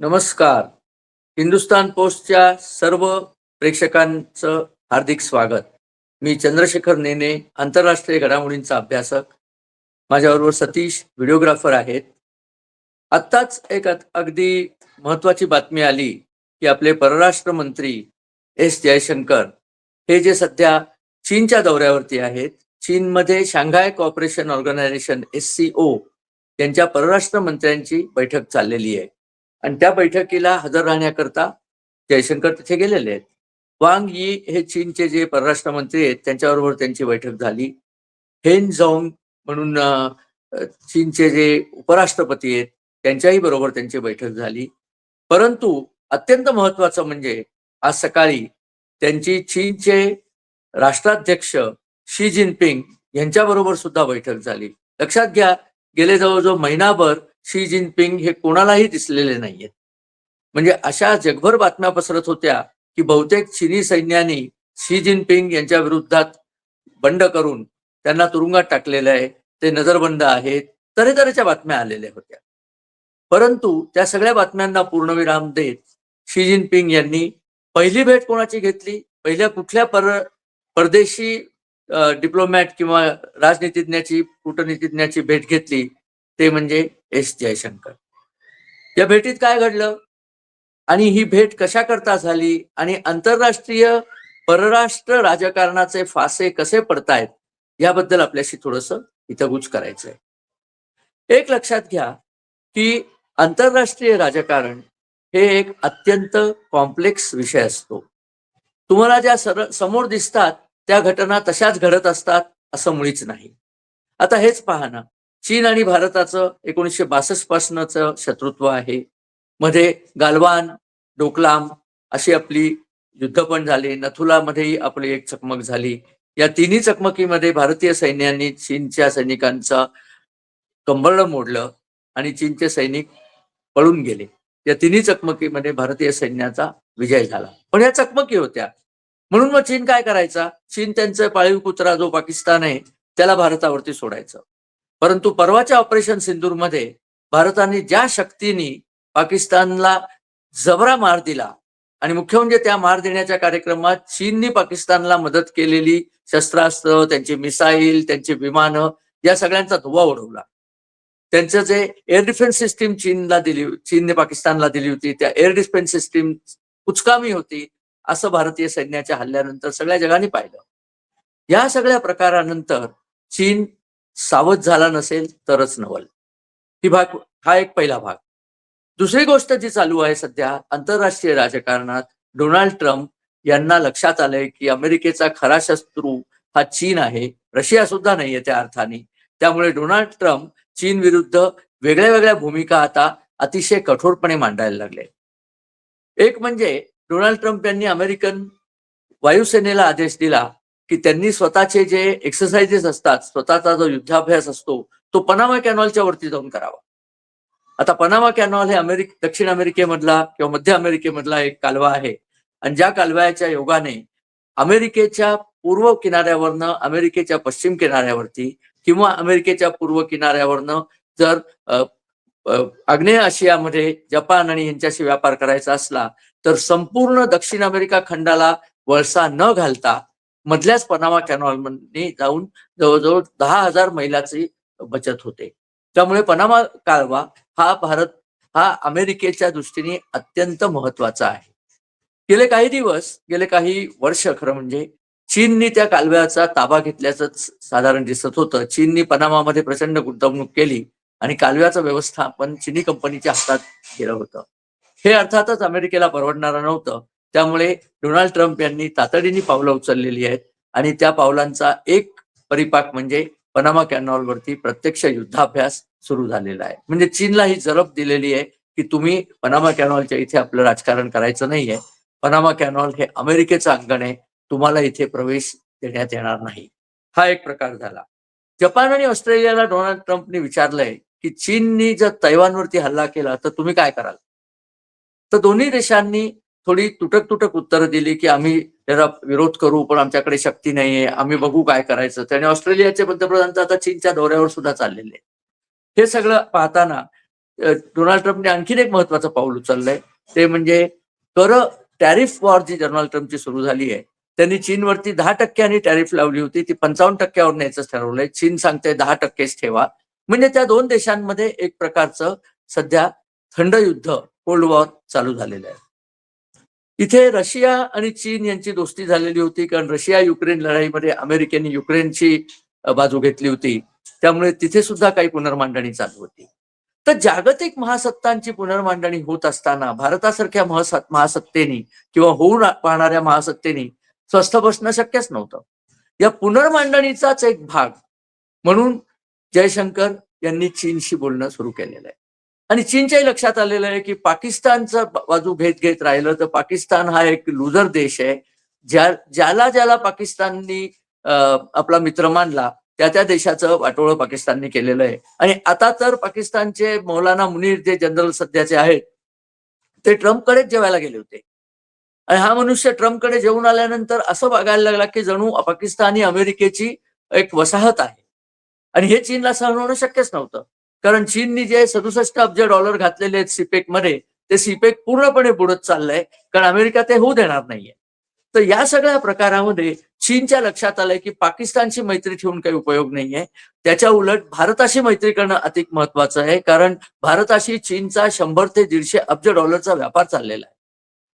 नमस्कार. हिंदुस्तान पोस्टच्या सर्व प्रेक्षकांचं हार्दिक स्वागत. मी चंद्रशेखर नेने आंतरराष्ट्रीय घडामोडींचा अभ्यासक. माझ्याबरोबर सतीश व्हिडिओग्राफर आहेत. आत्ताच एक अगदी महत्वाची बातमी आली की आपले परराष्ट्र मंत्री एस जयशंकर हे जे सध्या चीनच्या दौऱ्यावरती आहेत चीनमध्ये Shanghai cooperation organisation S C O यांच्या परराष्ट्र मंत्र्यांची बैठक चाललेली आहे. आणि त्या बैठकीला हजर राहण्याकरता जयशंकर तिथे गेलेले आहेत. वांग यी हे चीनचे जे परराष्ट्र मंत्री आहेत त्यांच्याबरोबर त्यांची बैठक झाली. हेन झोंग म्हणून चीनचे जे उपराष्ट्रपती आहेत त्यांच्याही बरोबर त्यांची बैठक झाली. परंतु अत्यंत महत्वाचं म्हणजे आज सकाळी त्यांची चीनचे राष्ट्राध्यक्ष शी जिनपिंग यांच्याबरोबर सुद्धा बैठक झाली. लक्षात घ्या गेले जवळजवळ महिनाभर शी जिनपिंग हे कोणालाही दिसलेले नाहीयेत. म्हणजे अशा जगभर बातम्या पसरत होत्या की बहुतेक चिनी सैन्याने शी जिनपिंग यांच्या विरुद्धात बंड करून त्यांना तुरुंगात टाकलेलं आहे. ते नजरबंद आहेत. तऱ्हेच्या बातम्या आलेल्या होत्या. परंतु त्या सगळ्या बातम्यांना पूर्णविराम देत शी जिनपिंग यांनी पहिली भेट कोणाची घेतली? पहिल्या कुठल्या पर परदेशी डिप्लोमॅट किंवा राजनीतिज्ञाची कूटनीतिज्ञाची भेट घेतली? ते म्हणजे एस जयशंकर. या भेटीत काय घडलं? आणि ही भेट कशा करता झाली? आणि आंतरराष्ट्रीय परराष्ट्र राजकारणाचे फासे कसे पडतायत? याबद्दल आपल्याशी थोडस हितगुज करायचंय. एक लक्षात घ्या की आंतरराष्ट्रीय राजकारण हे एक अत्यंत कॉम्प्लेक्स विषय असतो. तुम्हाला ज्या सर समोर दिसतात त्या घटना तशाच घडत असतात असं मुळीच नाही. आता हेच पहा ना. चीन आणि भारताचं एकोणीसशे बासष्ट पासूनच शत्रुत्व आहे. मध्ये गालवान डोकलाम अशी आपली युद्ध पण झाली. नथुलामध्येही आपली एक चकमक झाली. या तिन्ही चकमकीमध्ये भारतीय सैन्यांनी चीनच्या सैनिकांचा कंबळ मोडलं आणि चीनचे सैनिक पळून गेले. या तिन्ही चकमकीमध्ये भारतीय सैन्याचा विजय झाला. पण या चकमकी होत्या. म्हणून मग चीन काय करायचा? चीन त्यांचा पाळीव कुत्रा जो पाकिस्तान आहे त्याला भारतावरती सोडायचं. परंतु परवाच्या ऑपरेशन सिंदूरमध्ये भारताने ज्या शक्तीने पाकिस्तानला जबरा मार दिला आणि मुख्य म्हणजे त्या मार देण्याच्या कार्यक्रमात चीननी पाकिस्तानला मदत केलेली शस्त्रास्त्र त्यांची मिसाईल त्यांची विमानं या सगळ्यांचा धुवा ओढवला त्यांचं जे एअर डिफेन्स सिस्टीम चीनला दिली चीनने पाकिस्तानला दिली होती त्या एअर डिफेन्स सिस्टीम कुचकामी होती असं भारतीय सैन्याच्या हल्ल्यानंतर सगळ्या जगाने पाहिलं. या सगळ्या प्रकारानंतर चीन सावध झाला नसेल तरच नवल. ही भाग हा एक पहिला भाग. दुसरी गोष्ट जी चालू आहे सध्या आंतरराष्ट्रीय राजकारणात डोनाल्ड ट्रम्प यांना लक्षात आलंय की अमेरिकेचा खरा शत्रू हा चीन आहे. रशिया सुद्धा नाहीये त्या अर्थाने. त्यामुळे डोनाल्ड ट्रम्प चीन विरुद्ध वेगळ्या वेगळ्या भूमिका आता अतिशय कठोरपणे मांडायला लागले. एक म्हणजे डोनाल्ड ट्रम्प यांनी अमेरिकन वायुसेनेला आदेश दिला की त्यांनी स्वतःचे जे एक्सरसाइजेस असतात स्वतःचा जो युद्धाभ्यास असतो तो पनामा कॅनॉलच्या वरती जाऊन करावा. आता पनामा कॅनॉल हे अमेरिक दक्षिण अमेरिकेमधला किंवा मध्य अमेरिकेमधला एक कालवा आहे. आणि ज्या कालव्याच्या योगाने अमेरिकेच्या पूर्व किनाऱ्यावरनं अमेरिकेच्या पश्चिम किनाऱ्यावरती किंवा अमेरिकेच्या पूर्व किनाऱ्यावरनं जर आग्नेय आशियामध्ये जपान आणि यांच्याशी व्यापार करायचा असला तर संपूर्ण दक्षिण अमेरिका खंडाला वळसा न घालता मधल्याच पनामा कॅनॉलमध्ये जाऊन जवळजवळ दहा हजार मैलाची बचत होते. त्यामुळे पनामा कालवा हा भारत हा अमेरिकेच्या दृष्टीने अत्यंत महत्त्वाचा आहे. गेले काही दिवस गेले काही वर्ष खरं म्हणजे चीननी त्या कालव्याचा ताबा घेतल्याचं साधारण दिसत होतं. चीननी पनामामध्ये प्रचंड गुंतवणूक केली आणि कालव्याचं व्यवस्थापन चिनी कंपनीच्या हातात गेलं होतं. हे अर्थातच अमेरिकेला परवडणारं नव्हतं. त्यामुळे डोनाल्ड ट्रम्प यांनी तातडीने पावलं उचललेली आहेत. आणि त्या पावलांचा एक परिपाक म्हणजे पनामा कॅनॉलवरती प्रत्यक्ष युद्धाभ्यास सुरू झालेला आहे. म्हणजे चीनला ही जरब दिलेली आहे की तुम्ही पनामा कॅनॉलच्या इथे आपलं राजकारण करायचं नाहीये. पनामा कॅनॉल हे अमेरिकेचं अंगण आहे. तुम्हाला इथे प्रवेश देण्यात येणार नाही. हा एक प्रकार झाला. जपान आणि ऑस्ट्रेलियाला डोनाल्ड ट्रम्पने विचारलंय की चीननी जर तैवानवरती हल्ला केला तर तुम्ही काय कराल? तर दोन्ही देशांनी थोडी तुटक तुटक उत्तरं दिली की आम्ही त्याला विरोध करू पण आमच्याकडे शक्ती नाहीये. आम्ही बघू काय करायचं. त्याने ऑस्ट्रेलियाचे पंतप्रधान तर आता चीनच्या दौऱ्यावर सुद्धा चाललेले. हे सगळं पाहताना डोनाल्ड ट्रम्पने आणखीन एक महत्वाचं पाऊल उचललंय. ते म्हणजे कर टॅरिफ वॉर जी डोनाल्ड ट्रम्पची सुरू झाली आहे त्यांनी चीनवरती दहा टक्क्यांनी टॅरिफ लावली होती. ती पंचावन्न टक्क्यावर न्यायचं ठरवलंय. चीन सांगते दहा टक्केच ठेवा. म्हणजे त्या दोन देशांमध्ये एक प्रकारचं सध्या थंड युद्ध कोल्ड वॉर चालू झालेलं आहे. इथे रशिया आणि चीन यांची दोस्ती झालेली होती कारण रशिया युक्रेन लढाईमध्ये अमेरिकेने युक्रेनची बाजू घेतली होती. त्यामुळे तिथे सुद्धा काही पुनर्मांडणी चालू होती. तर जागतिक महासत्तांची पुनर्मांडणी होत असताना भारतासारख्या महासत्तेनी किंवा होऊन पाहणाऱ्या महासत्तेनी स्वस्थ बसणं शक्यच नव्हतं. या पुनर्मांडणीचाच एक भाग म्हणून जयशंकर यांनी चीनशी बोलणं सुरू केलेलं आहे. आणि चीनच्याही लक्षात आलेलं आहे की पाकिस्तानचा बाजू घेत घेत राहिलं तर पाकिस्तान हा एक लुजर देश आहे. ज्या ज्याला ज्याला पाकिस्ताननी आपला मित्र मानला त्या त्या देशाचं वाटोळं पाकिस्तानने केलेलं आहे. आणि आता तर पाकिस्तानचे मौलाना मुनीर जे जनरल सध्याचे आहेत ते ट्रम्पकडेच जेवायला गेले होते. आणि हा मनुष्य ट्रम्पकडे जेवून आल्यानंतर असं बघायला लागला की जणू पाकिस्तान ही अमेरिकेची एक वसाहत आहे. आणि हे चीनला सहन होणं शक्यच नव्हतं. कारण चीननी जे सदुसष्ट अब्ज डॉलर घातलेले आहेत सीपेकमध्ये ते सीपेक पूर्णपणे बुडत चाललंय कारण अमेरिका ते होऊ देणार नाहीये. तर या सगळ्या प्रकारामध्ये चीनच्या लक्षात आलंय की पाकिस्तानशी मैत्री ठेवून काही उपयोग नाहीये. त्याच्या उलट भारताशी मैत्री करणं अधिक महत्वाचं आहे कारण भारताशी चीनचा शंभर ते दीडशे अब्ज डॉलरचा व्यापार चाललेला आहे.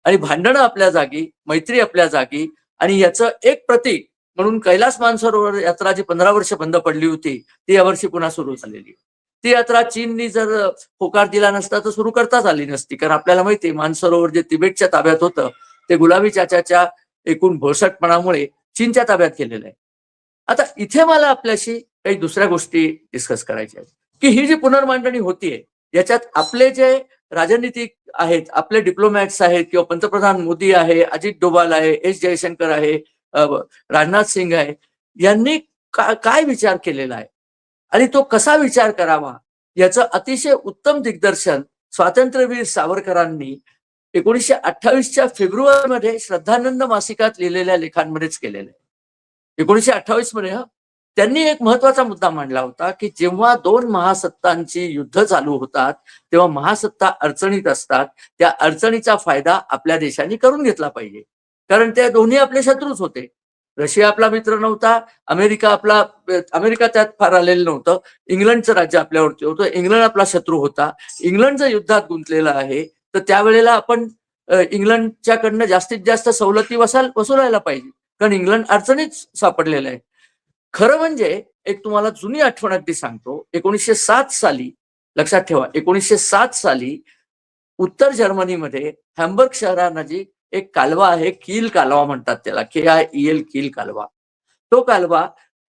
आणि भांडणं आपल्या जागी मैत्री आपल्या जागी आणि याचं एक प्रतीक म्हणून कैलास मानसरोवर यात्रा जी पंधरा वर्ष बंद पडली होती ती यावर्षी पुन्हा सुरू झालेली आहे. ती यात्रा चीननी जर होकार दिला नसता तर सुरू करताच आली नसती. कारण आपल्याला माहिती आहे मानसरोवर जे तिबेटच्या ताब्यात होतं ते गुलाबी चाचाच्या एकूण भोळसटपणामुळे चीनच्या ताब्यात गेलेलं आहे. आता इथे मला आपल्याशी काही दुसऱ्या गोष्टी डिस्कस करायच्या आहेत. की ही जी पुनर्मांडणी होतीये याच्यात आपले जे राजनीतिक आहेत आपले डिप्लोमॅट्स आहेत किंवा पंतप्रधान मोदी आहे अजित डोभाल आहे एस जयशंकर आहे राजनाथ सिंग आहे यांनी काय विचार केलेला आहे? आणि तो कसा विचार करावा याचं अतिशय उत्तम दिग्दर्शन स्वातंत्र्यवीर सावरकरांनी एकोणीसशे अठ्ठावीसच्या फेब्रुवारीमध्ये श्रद्धानंद मासिकात लिहिलेल्या लेखांमध्येच केलेलं आहे. एकोणीसशे अठ्ठावीसमध्ये त्यांनी एक महत्त्वाचा मुद्दा मांडला होता की जेव्हा दोन महासत्तांची युद्ध चालू होतात तेव्हा महासत्ता अडचणीत असतात त्या अडचणीचा फायदा आपल्या देशांनी करून घेतला पाहिजे. कारण त्या दोन्ही आपले शत्रूच होते. रशिया आपला मित्र नव्हता अमेरिका आपला अमेरिका त्यात फार आलेलं नव्हतं. इंग्लंडचं राज्य आपल्यावरती होतं. इंग्लंड आपला शत्रू होता. इंग्लंड जर युद्धात गुंतलेला आहे. तर त्यावेळेला आपण इंग्लंडच्या इंग्लंडच्याकडनं जास्तीत जास्त सवलती वसाल वसुलायला पाहिजे. कारण इंग्लंड अडचणीत सापडलेलं आहे. खरं म्हणजे एक तुम्हाला जुनी आठवण अगदी सांगतो. एकोणीसशे सात साली लक्षात ठेवा एकोणीसशे सात साली उत्तर जर्मनीमध्ये हॅम्बर्ग शहरानजीक एक कालवा आहे कील कालवा म्हणतात त्याला के आय ई एल कील कालवा. तो कालवा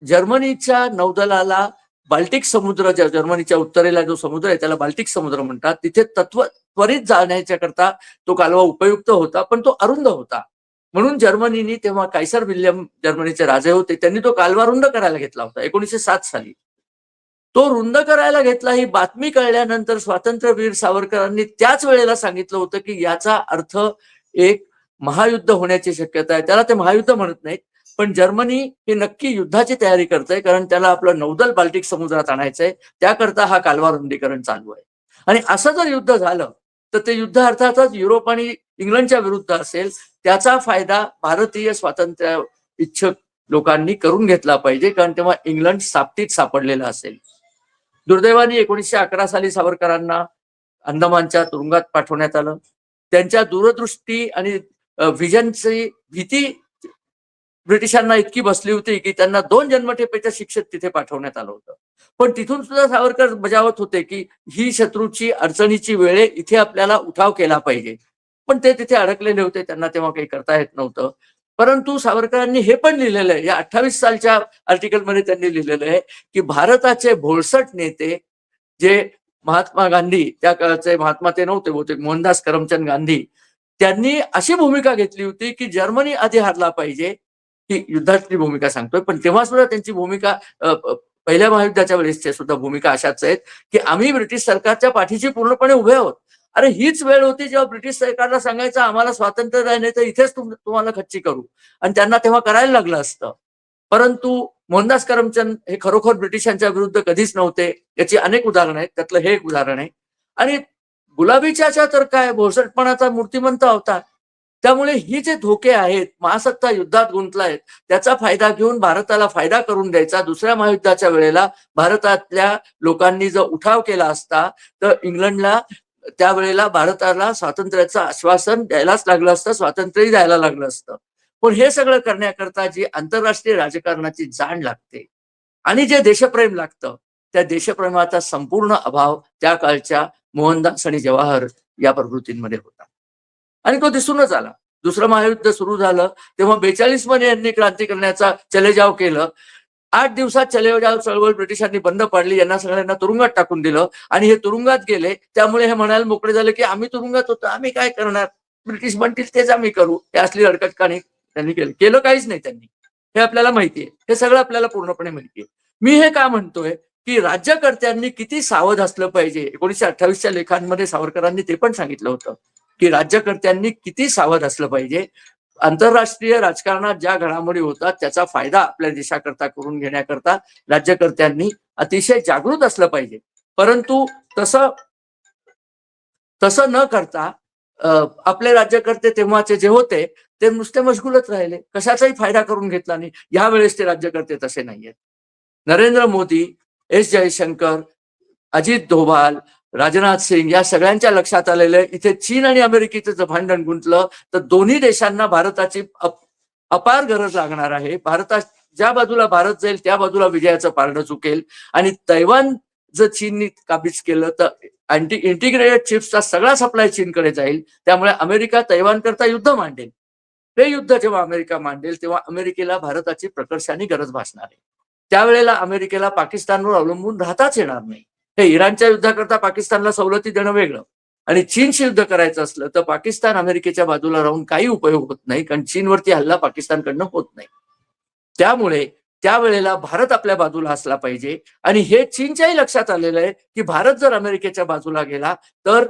जर्मनीच्या नौदलाला बाल्टिक समुद्र जर्मनीच्या उत्तरेला जो समुद्र आहे त्याला बाल्टिक समुद्र म्हणतात. तिथे तत्व त्वरित जाण्याच्या करता तो कालवा उपयुक्त होता पण तो अरुंद होता. म्हणून जर्मनीने तेव्हा कायसर विल्यम जर्मनीचे राजे होते त्यांनी तो कालवा रुंद करायला घेतला होता एकोणीसशे सात साली. तो रुंद करायला घेतला ही बातमी कळल्यानंतर स्वातंत्र्यवीर सावरकरांनी त्याच वेळेला सांगितलं होतं की याचा अर्थ एक महायुद्ध होण्याची शक्यता आहे. त्याला ते महायुद्ध म्हणत नाहीत पण जर्मनी ही नक्की युद्धाची तयारी करते कारण त्याला आपलं नौदल बाल्टिक समुद्रात आणायचंय. त्याकरता हा कालवा रुंदीकरण चालू आहे. आणि असं जर युद्ध झालं तर ते युद्ध अर्थातच युरोप आणि इंग्लंडच्या विरुद्ध असेल. त्याचा फायदा भारतीय स्वातंत्र्य इच्छुक लोकांनी करून घेतला पाहिजे कारण तेव्हा इंग्लंड सापटीत सापडलेला असेल. दुर्दैवाने एकोणीसशे अकरा साली सावरकरांना अंदमानच्या तुरुंगात पाठवण्यात आलं. त्यांच्या दूरदृष्टी आणि व्हिजनची भीती ब्रिटिशांना इतकी बसली होती की त्यांना दोन जन्मठेपेच्या शिक्षेत तिथे पाठवण्यात आलं होतं. पण तिथून सुद्धा सावरकर बजावत होते की ही शत्रूची अडचणीची वेळे इथे आपल्याला उठाव केला पाहिजे. पण ते तिथे अडकलेले होते त्यांना तेव्हा काही करता येत नव्हतं. परंतु सावरकरांनी हे पण लिहिलेलं आहे या अठ्ठावीस सालच्या आर्टिकलमध्ये त्यांनी लिहिलेलं आहे की भारताचे भोळसट नेते जे महात्मा गांधी त्या काळचे महात्मा ते नव्हते बहुतेक मोहनदास करमचंद गांधी. त्यांनी अशी भूमिका घेतली होती की जर्मनी आधी हरला पाहिजे ही युद्धातली भूमिका सांगतोय. पण तेव्हा सुद्धा त्यांची भूमिका पहिल्या महायुद्धाच्या वेळेसच्या सुद्धा भूमिका अशाच आहेत की आम्ही ब्रिटिश सरकारच्या पाठीशी पूर्णपणे उभे आहोत. अरे हीच वेळ होती जेव्हा ब्रिटिश सरकारला सांगायचं आम्हाला स्वातंत्र्य नाही तर इथेच तुम- तुम्हाला खच्ची करू. आणि त्यांना तेव्हा करायला लागलं असतं. परंतु मोहनदास करमचंद हे खरोखर ब्रिटिशांच्या विरुद्ध कधीच नव्हते याची अनेक उदाहरणं आहेत. त्यातलं हे एक उदाहरण आहे. आणि गुलाबीच्या तर काय भोसटपणाचा मूर्तिमंत अवतार. त्यामुळे ही जे धोके आहेत महासत्ता युद्धात गुंतलायत त्याचा फायदा घेऊन भारताला फायदा करून द्यायचा. दुसऱ्या महायुद्धाच्या वेळेला भारतातल्या लोकांनी जर उठाव केला असता तर इंग्लंडला त्यावेळेला भारताला स्वातंत्र्याचं आश्वासन द्यायलाच लागलं असतं स्वातंत्र्यही द्यायला लागलं असतं. पण हे सगळं करण्याकरता जी आंतरराष्ट्रीय राजकारणाची जाण लागते आणि जे देशप्रेम लागतं त्या देशप्रेमाचा संपूर्ण अभाव त्या काळच्या मोहनदास आणि जवाहर या प्रवृत्तींमध्ये होता. आणि तो दिसूनच आला. दुसरं महायुद्ध सुरू झालं तेव्हा बेचाळीसमध्ये यांनी क्रांती करण्याचा चलेजाव केलं. आठ दिवसात चलेजाव चळवळ ब्रिटिशांनी बंद पाडली यांना सगळ्यांना तुरुंगात टाकून दिलं आणि हे तुरुंगात गेले. त्यामुळे हे म्हणायला मोकळे झाले की आम्ही तुरुंगात होतो आम्ही काय करणार? ब्रिटिश म्हणतील तेच आम्ही करू. हे असली हरकत काणी त्यांनी केलं. केलं काहीच नाही त्यांनी. हे आपल्याला माहितीये हे सगळं आपल्याला पूर्णपणे माहितीये मी हे का म्हणतोय? की राज्यकर्त्यांनी किती सावध असलं पाहिजे? एकोणीशे अठ्ठावीसच्या लेखांमध्ये सावरकरांनी ते पण सांगितलं होतं. की राज्यकर्त्यांनी किती सावध असलं पाहिजे? आंतरराष्ट्रीय राजकारणात ज्या घडामोडी होतात त्याचा फायदा आपल्या देशाकरता करून घेण्याकरता राज्यकर्त्यांनी अतिशय जागृत असलं पाहिजे. परंतु तसं तसं न करता आपले राज्यकर्ते तेव्हाचे जे होते ते नुसते मशगुलच राहिले. कशाचाही फायदा करून घेतला नाही. यावेळेस ते राज्यकर्ते तसे नाहीयेत. नरेंद्र मोदी एस जयशंकर अजित डोभाल राजनाथ सिंग या सगळ्यांच्या लक्षात आलेलं. आहे इथे चीन आणि अमेरिकेचं जर भांडण गुंतलं तर दोन्ही देशांना भारताची अप- अपार गरज लागणार आहे. भारता ज्या बाजूला भारत जाईल त्या बाजूला विजयाचं पारणं चुकेल. आणि तैवान जर चीननी काबीज केलं तर अँटी इंटिग्रेटेड चिप्सचा सगळा सप्लाय चीनकडे जाईल. त्यामुळे अमेरिका तैवान करता युद्ध मांडेल. ते युद्ध जेव्हा अमेरिका मांडेल तेव्हा अमेरिकेला भारताची प्रकर्षाने गरज भासणार आहे. त्यावेळेला अमेरिकेला पाकिस्तानवर अवलंबून राहताच येणार नाही. हे इराणच्या युद्धाकरता पाकिस्तानला सवलती देणं वेगळं. आणि चीनशी युद्ध करायचं असलं तर पाकिस्तान अमेरिकेच्या बाजूला राहून काही उपयोग होत नाही कारण चीनवरती हल्ला पाकिस्तानकडनं होत नाही. त्यामुळे त्यावेळेला भारत आपल्या बाजूला असला पाहिजे. आणि हे चीनच्याही लक्षात आलेलं आहे की भारत जर अमेरिकेच्या बाजूला गेला तर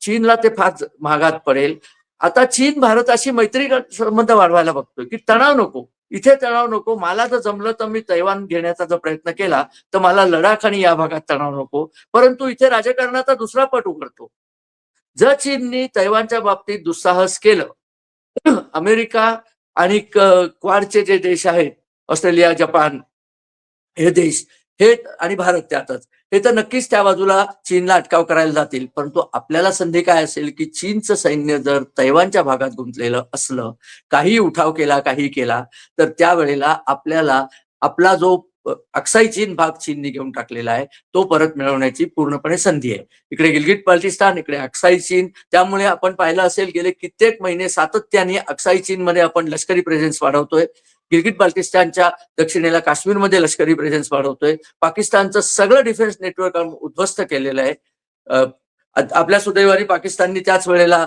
चीनला ते फार महागात पडेल. आता चीन भारत अशी मैत्री संबंध वाढवायला बघतोय की तणाव नको. इथे तणाव नको. मला जर जमलं तर मी तैवान घेण्याचा जर प्रयत्न केला तर मला लडाख आणि या भागात तणाव नको. परंतु इथे राजकारणाचा दुसरा पट उघडतो. जर चीननी तैवानच्या बाबतीत दुस्साहस केलं अमेरिका आणि क्वाडचे जे देश आहेत ऑस्ट्रेलिया जपान हे देश हे आणि भारत त्यातच. हे तर नक्कीच त्या बाजूला चीनला अटकाव करायला जातील. परंतु आपल्याला संधी काय असेल की चीनचं सैन्य जर तैवानच्या भागात गुंतलेलं असलं काही उठाव केला काही केला तर त्यावेळेला आपल्याला आपला जो अक्साई चीन भाग चीनने घेऊन टाकलेला आहे तो परत मिळवण्याची पूर्णपणे संधी आहे. इकडे गिलगिट बाल्टिस्तान इकडे अक्साई चीन. त्यामुळे आपण पाहिलं असेल गेले कित्येक महिने सातत्याने अक्साई चीनमध्ये आपण लष्करी प्रेझेन्स वाढवतोय. गिलगिट बाल्टिस्तानच्या दक्षिणेला काश्मीरमध्ये लष्करी प्रेझेन्स वाढवतोय. पाकिस्तानचं सगळं डिफेन्स नेटवर्क उद्ध्वस्त केलेलं आहे. आपल्या सुदैवारी पाकिस्ताननी त्याच वेळेला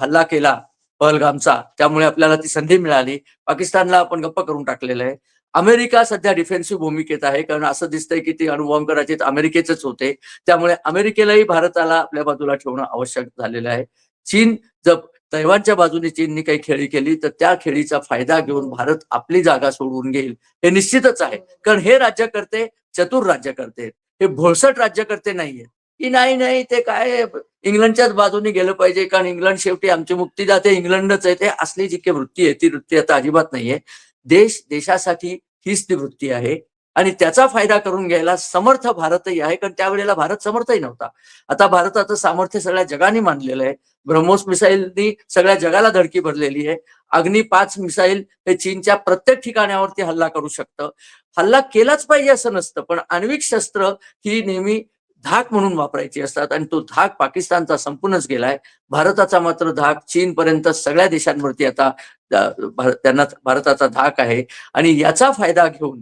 हल्ला केला पहलगामचा. त्यामुळे आपल्याला ती संधी मिळाली. पाकिस्तानला आपण गप्प करून टाकलेलं आहे. अमेरिका सध्या डिफेन्सिव्ह भूमिकेत आहे. कारण असं दिसतंय की ते अणुबॉम्ब कदाचित अमेरिकेचेच होते. त्यामुळे अमेरिकेलाही भारताला आपल्या बाजूला ठेवणं आवश्यक झालेलं आहे. चीन जर तैवानच्या बाजूने चीननी काही खेळी केली तर त्या खेळीचा फायदा घेऊन भारत आपली जागा सोडवून घेईल. हे निश्चितच आहे. कारण हे राज्यकर्ते चतुर राज्यकर्ते करते. हे भोळसट राज्यकर्ते नाहीये. की नाही नाही ते काय? इंग्लंडच्याच बाजूने गेलं पाहिजे. कारण इंग्लंड शेवटी आमची मुक्तीदाते इंग्लंडच आहे. ते असली जी काही वृत्ती आहे ती वृत्ती आता अजिबात नाहीये. देश देशासाठी हीच ती वृत्ती आहे. आणि त्याचा फायदा करून घ्यायला समर्थ भारतही आहे कारण त्यावेळेला भारत समर्थही नव्हता. आता भारताचं सामर्थ्य सगळ्या जगाने मानलेलं आहे. ब्रह्मोस मिसाईलनी सगळ्या जगाला धडकी भरलेली आहे. अग्नी पाच मिसाईल हे चीनच्या प्रत्येक ठिकाणावरती हल्ला करू शकतं. हल्ला केलाच पाहिजे असं नसतं पण आण्विक शस्त्र ही नेहमी धाक म्हणून वापरायची असतात आणि तो धाक पाकिस्तानचा संपूर्णच गेलाय. भारताचा मात्र धाक चीनपर्यंत सगळ्या देशांवरती आता त्यांना भारताचा धाक आहे. आणि याचा फायदा घेऊन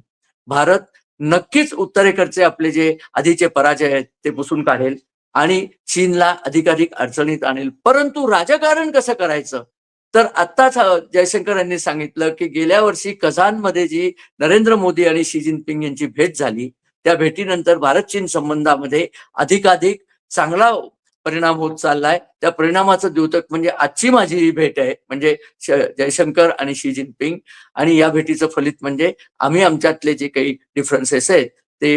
भारत नक्कीच उत्तरेकडचे आपले जे आधीचे पराजय आहेत ते पुसून काढेल. आणि चीनला अधिकाधिक अडचणीत आणेल. परंतु राजकारण कसं करायचं? तर आत्ताच जयशंकर यांनी सांगितलं की गेल्या वर्षी कझानमध्ये जी नरेंद्र मोदी आणि शी जिनपिंग यांची भेट झाली त्या भेटीनंतर भारत चीन संबंधामध्ये अधिकाधिक चांगला परिणाम होत चाललाय. त्या परिणामाचं द्योतक म्हणजे आजची माझी ही भेट आहे. म्हणजे जयशंकर आणि शी जिनपिंग. आणि या भेटीचं फलित म्हणजे आम्ही आमच्यातले जे काही डिफरन्सेस आहेत ते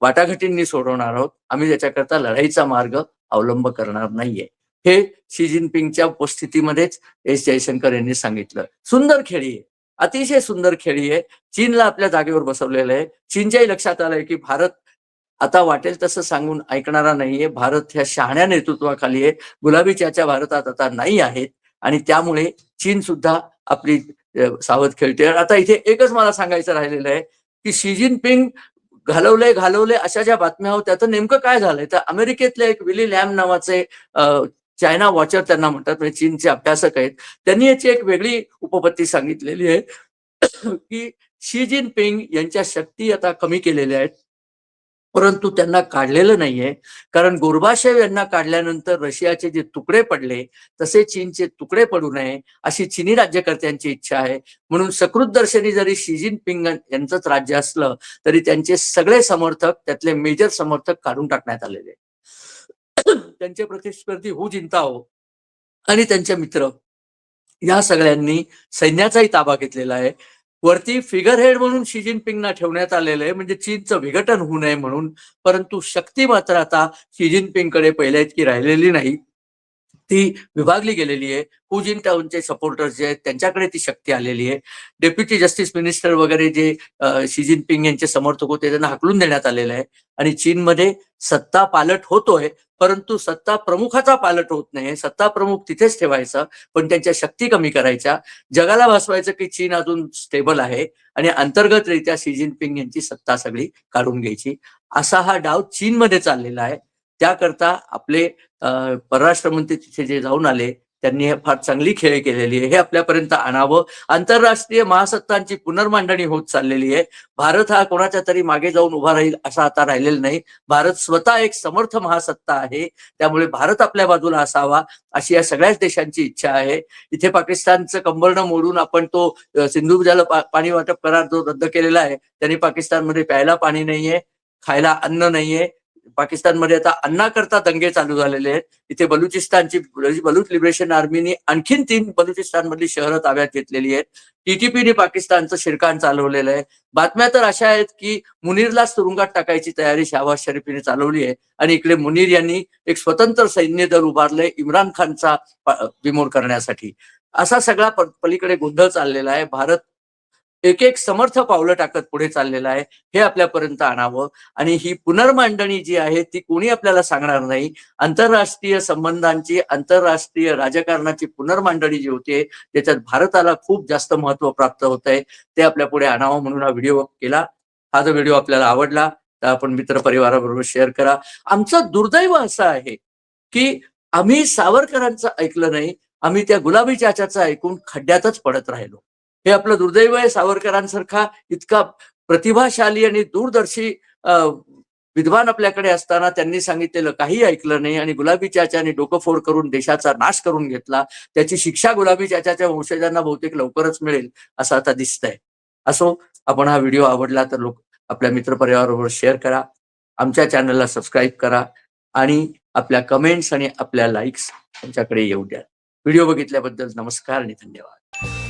वाटाघाटींनी सोडवणार आहोत. आम्ही त्याच्याकरता लढाईचा मार्ग अवलंब करणार नाहीये. हे शी जिनपिंगच्या उपस्थितीमध्येच एस जयशंकर यांनी सांगितलं. सुंदर खेळी आहे. अतिशय सुंदर खेळी आहे. चीनला आपल्या जागेवर बसवलेलं आहे. चीनच्याही लक्षात आलंय की भारत आता वाटेल तसं सांगून ऐकणारा नाहीये. भारत ह्या शहाण्या नेतृत्वाखाली आहे. गुलाबी चहाच्या भारतात आता नाही आहेत. आणि त्यामुळे चीन सुद्धा आपली सावध खेळते. आता इथे एकच मला सांगायचं राहिलेलं आहे की शी जिनपिंग घालवले घालवले अशा ज्या बातम्या होत्या तर नेमकं काय झालंय? तर अमेरिकेतले एक विली लॅम नावाचे चायना वॉचर त्यांना म्हणतात म्हणजे चीनचे अभ्यासक आहेत. त्यांनी याची एक वेगळी उपपत्ती सांगितलेली आहे की शी जिनपिंग यांच्या शक्ती आता कमी केलेल्या आहेत. परंतु त्यांना काढलेलं नाहीये. कारण गोरबाशेव यांना काढल्यानंतर रशियाचे जे तुकडे पडले तसे चीनचे तुकडे पडू नये अशी चीनी राज्यकर्त्यांची इच्छा आहे. म्हणून सकृत दर्शनी जरी शी जिनपिंग यांचंच राज्य असलं तरी त्यांचे सगळे समर्थक त्यातले मेजर समर्थक काढून टाकण्यात आलेले. त्यांचे प्रतिस्पर्धी हू जिंताओ आणि त्यांचे मित्र या सगळ्यांनी सैन्याचाही ताबा घेतलेला आहे. वरती फिगर हेड म्हणून शी जिनपिंगना ठेवण्यात आलेलं आहे. म्हणजे चीनचं विघटन होऊ नये म्हणून. परंतु शक्ती मात्र आता शी जिनपिंगकडे पहिल्या इतकी राहिलेली नाही. ती विभागली गेलेली आहे. हु जिनटाऊनचे सपोर्टर्स जे आहेत त्यांच्याकडे ती शक्ती आलेली आहे. डेप्युटी जस्टिस मिनिस्टर वगैरे जे शी जिनपिंग यांचे समर्थक होते त्यांना हाकलून देण्यात आलेलं आहे. आणि चीनमध्ये सत्ता पालट होतोय परंतु सत्ता प्रमुखाचा पालट होत नाही सत्ता प्रमुख तिथेच ठेवायचा पण त्यांच्या शक्ती कमी करायच्या. जगाला भासवायचं की चीन अजून स्टेबल आहे आणि अंतर्गतरित्या शी जिनपिंग यांची सत्ता सगळी काढून घ्यायची. असा हा डाव चीनमध्ये चाललेला आहे. त्याकरता आपले परराष्ट्र मंत्री तिथे जे जाऊन आले त्यांनी हे फार चांगली खेळी केलेली आहे. हे आपल्यापर्यंत आणावं. आंतरराष्ट्रीय महासत्तांची पुनर्मांडणी होत चाललेली आहे. भारत हा कोणाच्या तरी मागे जाऊन उभा राहील असा आता राहिलेला नाही. भारत स्वतः एक समर्थ महासत्ता आहे. त्यामुळे भारत आपल्या बाजूला असावा अशी या सगळ्याच देशांची इच्छा आहे. इथे पाकिस्तानचं कंबरणं मोडून आपण तो सिंधू जल पाणी वाटप करार जो रद्द केलेला आहे त्यांनी पाकिस्तानमध्ये प्यायला पाणी नाहीये खायला अन्न नाहीये. पाकिस्तानमध्ये आता अन्नाकरता दंगे चालू झालेले आहेत. इथे बलुचिस्तानची बलुच लिबरेशन आर्मीनी आणखीन तीन बलुचिस्तान मधली शहरं ताब्यात घेतलेली आहेत. टीटीपीने पाकिस्तानचं शिरकाण चालवलेलं आहे. बातम्या तर अशा आहेत की मुनीरलाच तुरुंगात टाकायची तयारी शहबाज शरीफीने चालवली आहे. आणि इकडे मुनीर यांनी एक स्वतंत्र सैन्य दल उभारलंय इम्रान खानचा पा- बिमोड करण्यासाठी. असा सगळा पलीकडे गोंधळ चाललेला आहे. भारत एक एक समर्थ पावलं टाकत पुढे चाललेलं आहे. हे आपल्यापर्यंत आणावं. आणि ही पुनर्मांडणी जी आहे ती कोणी आपल्याला सांगणार नाही. आंतरराष्ट्रीय संबंधांची आंतरराष्ट्रीय राजकारणाची पुनर्मांडणी जी होते त्याच्यात भारताला खूप जास्त महत्त्व प्राप्त होत आहे. ते आपल्या पुढे आणावं म्हणून हा व्हिडिओ केला. हा जो व्हिडिओ आपल्याला आवडला तर आपण मित्र परिवाराबरोबर शेअर करा. आमचं दुर्दैव असं आहे की आम्ही सावरकरांचं ऐकलं नाही. आम्ही त्या गुलाबी चाचाचं ऐकून खड्ड्यातच पडत राहिलो. हे आपलं दुर्दैव आहे. सावरकरांसारखा इतका प्रतिभाशाली आणि दूरदर्शी विद्वान आपल्याकडे असताना त्यांनी सांगितलेलं काही ऐकलं नाही आणि गुलाबी चाच्याने डोकं फोड करून देशाचा नाश करून घेतला. त्याची शिक्षा गुलाबी चाच्याच्या वंशजांना बहुतेक लवकरच मिळेल असं आता दिसतंय. असो आपण हा व्हिडिओ आवडला तर लोक आपल्या मित्रपरिवाराबरोबर शेअर करा. आमच्या चॅनलला सबस्क्राईब करा आणि आपल्या कमेंट्स आणि आपल्या लाईक्स आमच्याकडे येऊ द्या. व्हिडिओ बघितल्याबद्दल नमस्कार आणि धन्यवाद.